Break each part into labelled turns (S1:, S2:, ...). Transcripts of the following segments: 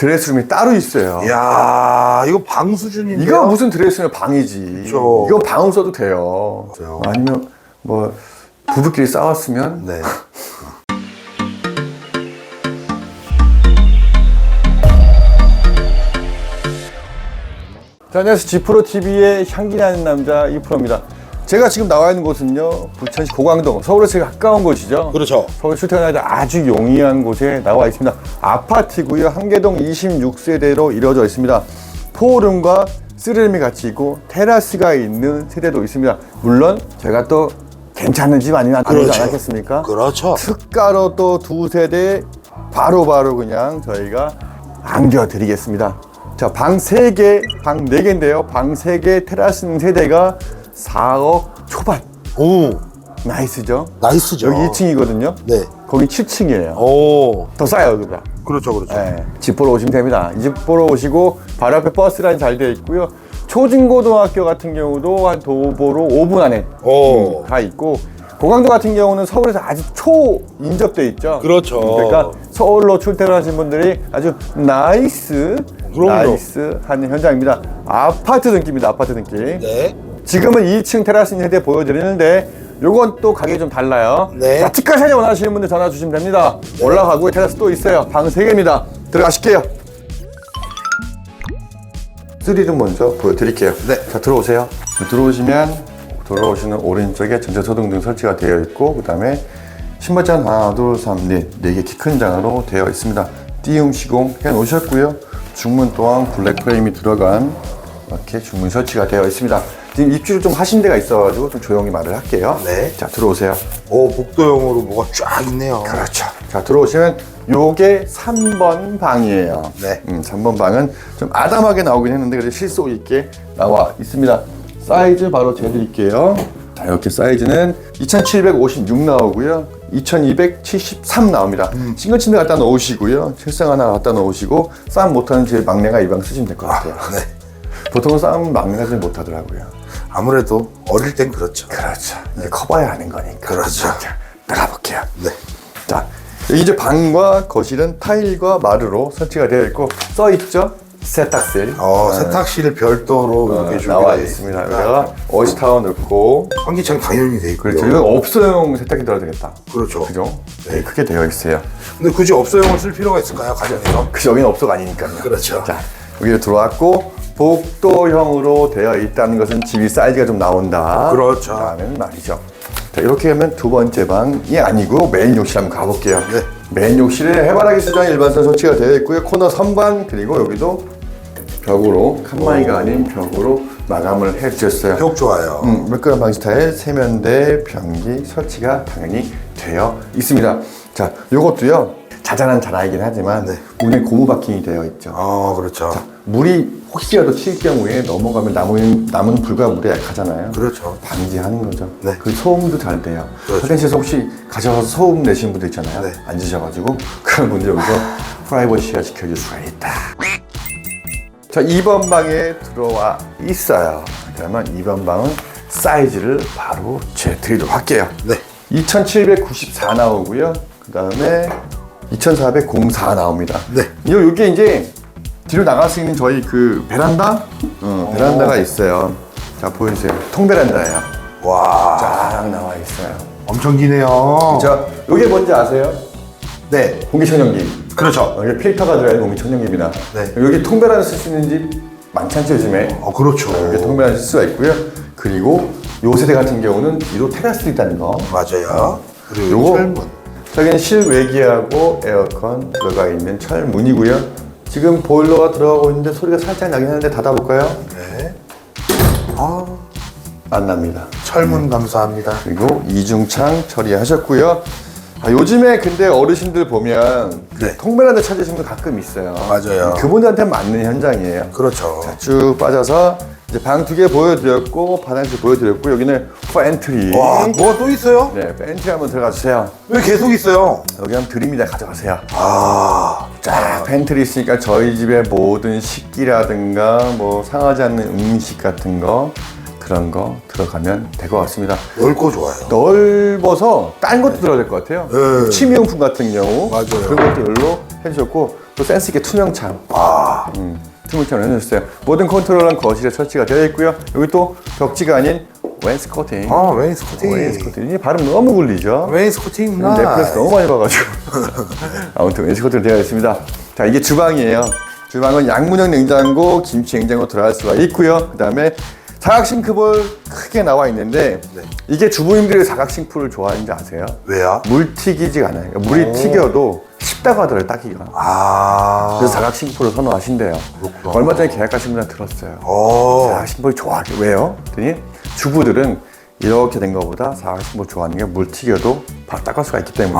S1: 드레스룸이 따로 있어요.
S2: 이야, 이거 방 수준인데요?
S1: 이거 무슨 드레스룸 방이지.
S2: 그렇죠.
S1: 이거 방으로 써도 돼요.
S2: 맞아요.
S1: 아니면 뭐 부부끼리 싸웠으면
S2: 네.
S1: 자, 안녕하세요. 지프로 TV의 향기 나는 남자 이프로입니다. 제가 지금 나와 있는 곳은요, 부천시 고강동, 서울에서 가까운 곳이죠.
S2: 그렇죠.
S1: 서울 출퇴근하기 아주 용이한 곳에 나와 있습니다. 아파트고요. 한계동 26세대로 이루어져 있습니다. 포룸과 쓰리룸이 같이 있고 테라스가 있는 세대도 있습니다. 물론 제가 또 괜찮은 집 아니면 아니지
S2: 그렇죠.
S1: 않겠습니까?
S2: 그렇죠.
S1: 특가로 또 두 세대 바로바로 그냥 저희가 안겨드리겠습니다. 자, 방 3개, 방 4개인데요. 방 3개, 테라스 세대가 4억 초반.
S2: 오,
S1: 나이스죠?
S2: 나이스죠.
S1: 여기 2층이거든요.
S2: 네.
S1: 거기 7층이에요.
S2: 오,
S1: 더 싸요, 여기보다.
S2: 그렇죠, 그렇죠.
S1: 네. 집 보러 오시면 됩니다. 이 집 보러 오시고 바로 앞에 버스 라인 잘 되어 있고요. 초중고등학교 같은 경우도 한 도보로 5분 안에
S2: 오.
S1: 음, 다 있고 고강도 같은 경우는 서울에서 아주 초 인접돼 있죠.
S2: 그렇죠.
S1: 그러니까 서울로 출퇴근하신 분들이 아주 나이스
S2: 그럼요.
S1: 나이스 하는 현장입니다. 아파트 등기입니다. 아파트 등기.
S2: 네.
S1: 지금은 2층 테라스 세대 보여드리는데 요건 또 가격이 좀 달라요.
S2: 네.
S1: 자, 특가 세대 원하시는 분들 전화 주시면 됩니다. 올라가고 테라스 또 있어요. 방 3개입니다. 들어가실게요. 쓰리룸 먼저 보여드릴게요.
S2: 네.
S1: 자, 들어오세요. 들어오시면 들어오시는 오른쪽에 전자소등등 설치가 되어 있고 그 다음에 신발장 하나, 둘, 삼, 넷, 네개 키 큰 장으로 되어 있습니다. 띄움 시공 해 놓으셨고요. 중문 또한 블랙 프레임이 들어간 이렇게 중문 설치가 되어 있습니다. 지금 입주를 좀 하신 데가 있어가지고 좀 조용히 말을 할게요.
S2: 네.
S1: 자, 들어오세요.
S2: 오, 복도형으로 뭐가 쫙 있네요.
S1: 그렇죠. 자, 들어오시면 요게 3번 방이에요.
S2: 네.
S1: 음, 3번 방은 좀 아담하게 나오긴 했는데 그래도 실속 있게 나와 있습니다. 사이즈 바로 재드릴게요. 자, 이렇게 사이즈는 2756 나오고요. 2273 나옵니다. 싱글 침대 갖다 놓으시고요. 책상 하나 갖다 놓으시고 싸움 못하는 제 막내가 이 방 쓰시면 될 것 같아요.
S2: 네.
S1: 보통은 싸움 막내가 잘 못하더라고요.
S2: 아무래도 어릴 땐 그렇죠.
S1: 그렇죠. 이제 커봐야 하는 거니까.
S2: 그렇죠.
S1: 자, 나가볼게요.
S2: 네.
S1: 자, 이제 방과 거실은 타일과 마루로 설치가 되어 있고 써 있죠. 세탁실.
S2: 어, 세탁실 별도로
S1: 어,
S2: 이렇게 준비가
S1: 나와
S2: 돼
S1: 있습니다. 여기다가 어시타워 넣고
S2: 환기창 당연히 돼 있고요.
S1: 그렇죠. 이건 업소용 세탁기 들어도 되겠다.
S2: 그렇죠.
S1: 그죠? 네, 크게 되어 있어요.
S2: 근데 굳이 업소용을 쓸 필요가 있을까요, 가정에서?
S1: 그 여기는 업소가 아니니까요.
S2: 그렇죠.
S1: 자, 여기로 들어왔고 복도형으로 되어 있다는 것은 집이 사이즈가 좀 나온다.
S2: 그렇죠.
S1: 라는 말이죠. 자, 이렇게 하면 두 번째 방이 아니고 메인 욕실 한번 가볼게요.
S2: 네.
S1: 메인 욕실에 해바라기 수정 일반선 설치가 되어 있고요. 코너 선반 그리고 여기도 벽으로 칸막이가 아닌 벽으로 마감을 해주셨어요.
S2: 벽 좋아요.
S1: 음, 매끄럼 방지타에 세면대, 변기 설치가 당연히 되어 있습니다. 자, 요것도요. 자잘한 자라이긴 하지만
S2: 네.
S1: 문에 고무 바킹이 되어 있죠.
S2: 어, 그렇죠.
S1: 물이 혹시라도 칠 경우에 넘어가면 남은, 남은 불과 물에 약하잖아요.
S2: 그렇죠.
S1: 방지하는 거죠.
S2: 네.
S1: 그 소음도 잘 돼요.
S2: 그렇죠.
S1: 화장실에서 혹시 가셔서 소음 내시는 분들 있잖아요.
S2: 네.
S1: 앉으셔가지고 그런 분들 여기서 프라이버시가 지켜질 수가 있다. 자, 2번 방에 들어와 있어요. 그러면 2번 방은 사이즈를 바로 재드리도록 할게요.
S2: 네.
S1: 2794 나오고요. 그 다음에 2404 나옵니다.
S2: 네.
S1: 요, 요게 이제 뒤로 나갈 수 있는 저희 그 베란다? 어, 베란다가 있어요. 자, 보여주세요. 통베란다예요.
S2: 와,
S1: 쫙 나와 있어요.
S2: 엄청 기네요.
S1: 자, 요게 뭔지 아세요?
S2: 네.
S1: 공기청정기.
S2: 그렇죠.
S1: 여기 필터가 들어있는 공기청정기입니다.
S2: 네.
S1: 여기 통베란다 쓸수 있는 집 많지 않죠, 요즘에?
S2: 어, 그렇죠.
S1: 여기 통베란다 쓸 수가 있고요. 그리고 요 세대 같은 경우는 뒤로 테라스도 있다는 거.
S2: 맞아요. 그리고
S1: 요거
S2: 철문.
S1: 저기는 실외기하고 에어컨 들어가 있는 철문이고요. 지금 보일러가 들어가고 있는데 소리가 살짝 나긴 하는데 닫아볼까요?
S2: 네.
S1: 안 납니다.
S2: 철문 감사합니다.
S1: 그리고 이중창 처리하셨고요. 아, 요즘에 근데 어르신들 보면 그
S2: 네.
S1: 통베란다 찾으시는 분 가끔 있어요.
S2: 맞아요.
S1: 그분들한테 맞는 현장이에요.
S2: 그렇죠.
S1: 자, 쭉 빠져서 이제 방 두 개 보여드렸고 화장실 보여드렸고 여기는 팬트리.
S2: 와, 뭐가 또 있어요?
S1: 네, 팬트리 한번 들어가 주세요.
S2: 왜 계속 있어요?
S1: 여기 한번 드립니다. 가져가세요.
S2: 아,
S1: 쫙 팬트리 있으니까 저희 집의 모든 식기라든가 뭐 상하지 않는 음식 같은 거 그런 거 들어가면 될 것 같습니다.
S2: 넓고 좋아요.
S1: 넓어서 딴 것도 들어야 될 것 같아요.
S2: 네.
S1: 취미용품 같은 경우
S2: 맞아요.
S1: 그런 것들로 해주셨고 또 센스 있게 투명창.
S2: 아,
S1: 음, 투명창을 해줬어요. 모든 컨트롤은 거실에 설치가 되어 있고요. 여기 또 벽지가 아닌 웨인스코팅.
S2: 아 웨인스코팅.
S1: 웨인스코팅. 이 발음 너무 굴리죠.
S2: 웨인스코팅
S1: 넷플릭스. 너무 많이 봐가지고. 아무튼 웨인스코팅으로 되어 있습니다. 자, 이게 주방이에요. 주방은 양문형 냉장고, 김치 냉장고 들어갈 수가 있고요. 그 다음에 사각 싱크볼 크게 나와 있는데
S2: 네.
S1: 이게 주부님들이 사각 싱크를 좋아하는지 아세요?
S2: 왜요?
S1: 물 튀기지가 않아요. 물이 튀겨도 쉽다고 하더라고요, 따기가.
S2: 아,
S1: 그래서 사각 싱크볼을 선호하신대요.
S2: 그렇구나.
S1: 얼마 전에 계약하신 분한테 들었어요.
S2: 어,
S1: 사각 싱크볼이 좋아. 왜요? 그랬더니 주부들은 이렇게 된 것보다 사각 싱크볼 좋아하는 게 물 튀겨도 바로 닦을 수가 있기 때문에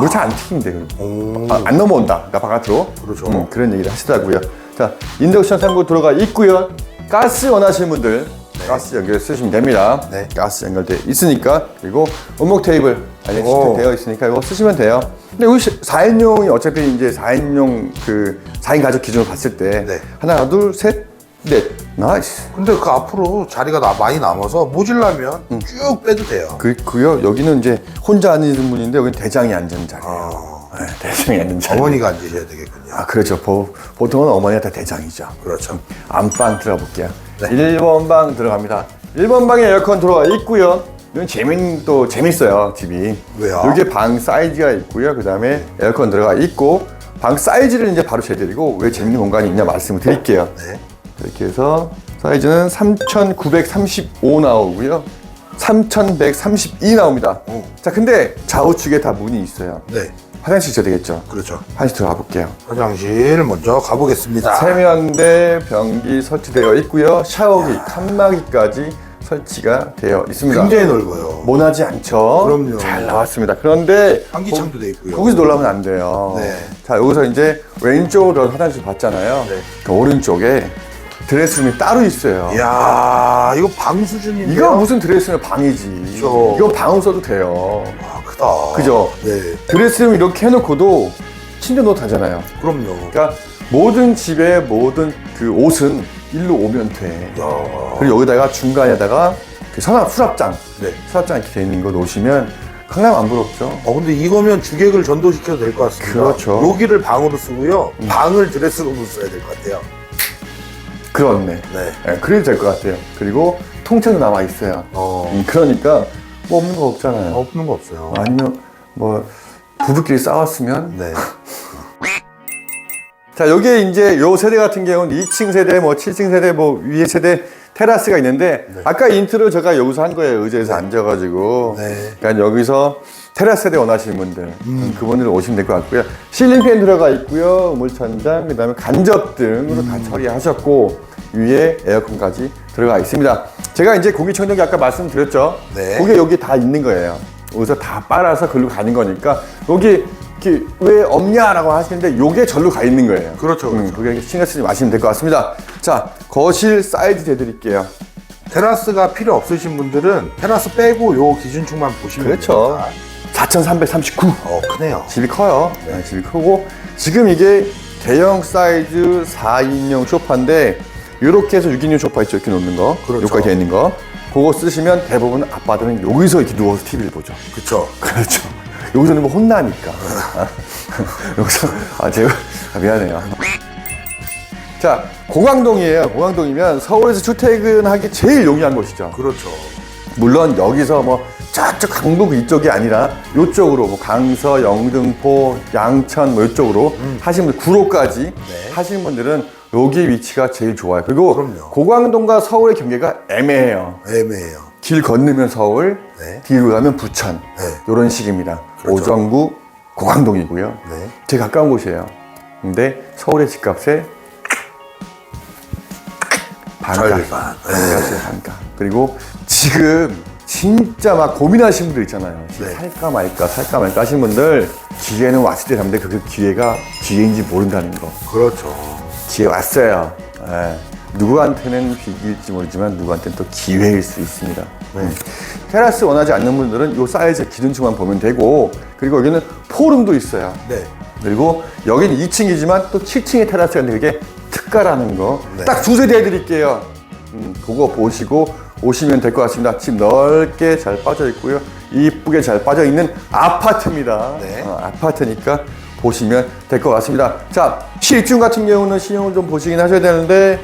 S1: 물잘 안 튀긴대요.
S2: 오.
S1: 아, 안 넘어온다. 그러니까 바깥으로.
S2: 그렇죠.
S1: 음, 그런 얘기를 하시더라고요. 자, 인덕션 상구 들어가 있고요. 가스 원하시는 분들 가스 연결 쓰시면 됩니다.
S2: 네.
S1: 가스 연결돼 있으니까 그리고 원목 테이블 알레
S2: 오.
S1: 시트 되어 있으니까 이거 쓰시면 돼요. 근데 우리 4인용이 어차피 이제 4인용 그 4인 가족 기준으로 봤을 때
S2: 네.
S1: 하나, 둘, 셋, 넷. 나이스.
S2: 근데 그 앞으로 자리가 나, 많이 남아서 모질라면 쭉 빼도 돼요.
S1: 그, 그요. 여기는 이제 혼자 앉는 분인데 여기는 대장이 앉는 자리예요.
S2: 어,
S1: 네, 대장이 앉는 자리.
S2: 어머니가 앉으셔야 되겠군요.
S1: 아, 그렇죠. 보, 보통은 어머니가 다 대장이죠.
S2: 그렇죠.
S1: 안방 들어가 볼게요.
S2: 네.
S1: 1번 방 들어갑니다. 1번 방에 에어컨 들어가 있고요. 이건 재밌 또 재밌어요 집이.
S2: 왜요?
S1: 여기 방 사이즈가 있고요. 그 다음에 에어컨 들어가 있고 방 사이즈를 이제 바로 재드리고 왜 재밌는 공간이 있냐 말씀을 드릴게요.
S2: 네.
S1: 이렇게 해서 사이즈는 3,935 나오고요. 3,132 나옵니다.
S2: 오.
S1: 자, 근데 좌우측에 다 문이 있어요.
S2: 네.
S1: 화장실 있어야 되겠죠.
S2: 그렇죠.
S1: 화장실 들어가 볼게요.
S2: 화장실 먼저 가보겠습니다.
S1: 세면대 변기 설치되어 있고요. 샤워기, 칸막이까지 설치가 되어 있습니다.
S2: 굉장히 넓어요.
S1: 모나지 않죠?
S2: 그럼요.
S1: 잘 나왔습니다. 그런데
S2: 환기창도 돼 있고요.
S1: 거기서 놀라면 안 돼요.
S2: 네.
S1: 자, 여기서 이제 왼쪽으로 화장실 봤잖아요.
S2: 네.
S1: 그 오른쪽에 드레스룸이 따로 있어요.
S2: 이야, 이거 방 수준인데요?
S1: 이거 무슨 드레스룸 방이지.
S2: 그렇죠.
S1: 이거 방으로 써도 돼요.
S2: 아, 크다.
S1: 그죠?
S2: 네.
S1: 드레스룸 이렇게 해놓고도 침대 노트 하잖아요.
S2: 그럼요.
S1: 그러니까 모든 집의 모든 그 옷은 일로 오면 돼.
S2: 야.
S1: 그리고 여기다가 중간에다가 그 서랍 수납장,
S2: 네.
S1: 수납장 이렇게 돼 있는 거 놓으시면 강남 안 부럽죠?
S2: 어, 근데 이거면 주객을 전도시켜도 될 것 같습니다.
S1: 그렇죠.
S2: 여기를 방으로 쓰고요. 방을 드레스룸으로 써야 될 것 같아요.
S1: 그렇네.
S2: 네.
S1: 네, 그래도 될 것 같아요. 그리고 통째로 남아 있어요.
S2: 어.
S1: 음, 그러니까 뭐 없는 거 없잖아요.
S2: 없는 거 없어요.
S1: 아니면 뭐 부부끼리 싸웠으면?
S2: 네.
S1: 자 여기에 이제 요 세대 같은 경우는 2층 세대 뭐 7층 세대 뭐 위에 세대 테라스가 있는데 아까 인트로 제가 여기서 한 거예요. 의자에서 앉아가지고.
S2: 네.
S1: 그러니까 여기서 테라스 세대 원하시는 분들 음, 그분들 오시면 될 것 같고요. 실링 팬 들어가 있고요. 우물천장 그다음에 간접 등으로 다 처리하셨고 위에 에어컨까지 들어가 있습니다 제가 이제 공기청정기 아까 말씀드렸죠
S2: 네.
S1: 그게 여기 다 있는 거예요 여기서 다 빨아서 글로 가는 거니까 여기 이렇게 왜 없냐라고 하시는데 요게 절로 가 있는 거예요
S2: 그렇죠,
S1: 음, 그게 신경 쓰지 마시면 될 것 같습니다. 자, 거실 사이즈 대드릴게요.
S2: 테라스가 필요 없으신 분들은 테라스 빼고 요 기준축만 보시면
S1: 그렇죠.
S2: 됩니다.
S1: 4,339.
S2: 어, 크네요.
S1: 집이 커요. 네, 집이 크고 지금 이게 대형 사이즈 4인용 소파인데 이렇게 해서 6인용 소파 있죠. 이렇게 놓는 거.
S2: 그렇죠.
S1: 여기까지 돼 있는 거. 그거 쓰시면 대부분 아빠들은 여기서 이렇게 누워서 TV를 보죠.
S2: 그쵸.
S1: 그렇죠. 여기서 는 뭐 혼나니까. 여기서, 아, 제가, 아, 미안해요. 자, 공항동이에요. 공항동이면 서울에서 출퇴근하기 제일 용이한 곳이죠.
S2: 그렇죠.
S1: 물론 여기서 뭐 저쪽 강북 이쪽이 아니라 이쪽으로 뭐 강서, 영등포, 양천 뭐 이쪽으로 하시는 분, 구로까지
S2: 음. 네.
S1: 하시는 분들은 여기 위치가 제일 좋아요. 그리고
S2: 그럼요.
S1: 고강동과 서울의 경계가 애매해요.
S2: 애매해요.
S1: 길 건너면 서울,
S2: 네.
S1: 뒤로 가면 부천.
S2: 네.
S1: 이런 식입니다.
S2: 그렇죠.
S1: 오정구, 고강동이고요.
S2: 네.
S1: 되게 가까운 곳이에요. 근데 서울의 집값에 반가.
S2: 절반.
S1: 반가죠, 반가. 그리고 지금 진짜 막 고민하시는 분들 있잖아요. 집
S2: 네.
S1: 살까 말까, 살까 말까 하시는 분들 기회는 왔을 때 잡는데 그 기회가 기회인지 모른다는 거.
S2: 그렇죠.
S1: 기회 왔어요. 예. 누구한테는 위기일지 모르지만 누구한테는 또 기회일 수 있습니다. 음. 테라스 원하지 않는 분들은 이 사이즈 기준치만 보면 되고 그리고 여기는 포름도 있어요.
S2: 네.
S1: 그리고 여기는 2층이지만 또 7층의 테라스가 있는데 그게 특가라는 거.
S2: 네.
S1: 딱 두 세 대 해드릴게요. 음, 그거 보시고 오시면 될 것 같습니다. 집 넓게 잘 빠져 있고요. 이쁘게 잘 빠져 있는 아파트입니다.
S2: 네.
S1: 어, 아파트니까 보시면 될 것 같습니다. 자, 실중 같은 경우는 신용을 좀 보시긴 하셔야 되는데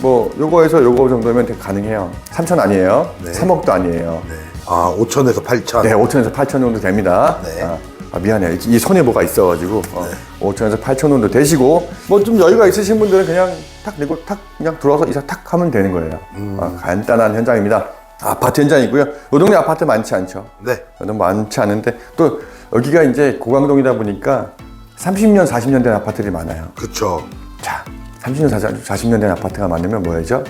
S1: 뭐 요거에서 요거 정도면 가능해요. 3천 아니에요.
S2: 네.
S1: 3억도 아니에요.
S2: 네. 아, 5천에서 8천.
S1: 네, 5천에서 8천 정도 됩니다.
S2: 네.
S1: 아, 아, 미안해요. 이 손에 뭐가 있어가지고 어, 5천에서 8천 정도 되시고 뭐 좀 여유가 있으신 분들은 그냥 탁 내고 탁 그냥 들어와서 이사 탁 하면 되는 거예요. 아, 간단한 현장입니다. 아파트 현장이고요. 요 동네 아파트 많지 않죠.
S2: 네.
S1: 너무 많지 않은데 또 여기가 이제 고강동이다 보니까 30년, 40년 된 아파트들이 많아요.
S2: 그쵸.
S1: 자, 30년, 40년 된 아파트가 많으면 뭐야죠?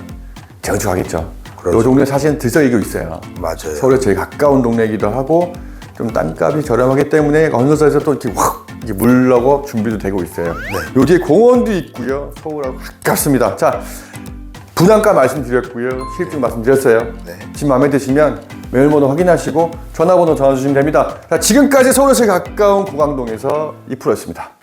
S1: 재건축하겠죠.
S2: 그렇죠.
S1: 이 동네 사실은 들썩이고 있어요.
S2: 맞아요.
S1: 서울에 제일 가까운 동네이기도 하고 좀 땅값이 저렴하기 때문에 건설사에서 또 이렇게 확 이렇게 물려고 준비도 되고 있어요.
S2: 네.
S1: 여기에 공원도 있고요. 서울하고 가깝습니다. 자, 분양가 말씀드렸고요. 실증 말씀드렸어요.
S2: 네.
S1: 집 마음에 드시면 메일번호 확인하시고 전화번호 전화 주시면 됩니다. 자, 지금까지 제일 가까운 고강동에서 이프로였습니다.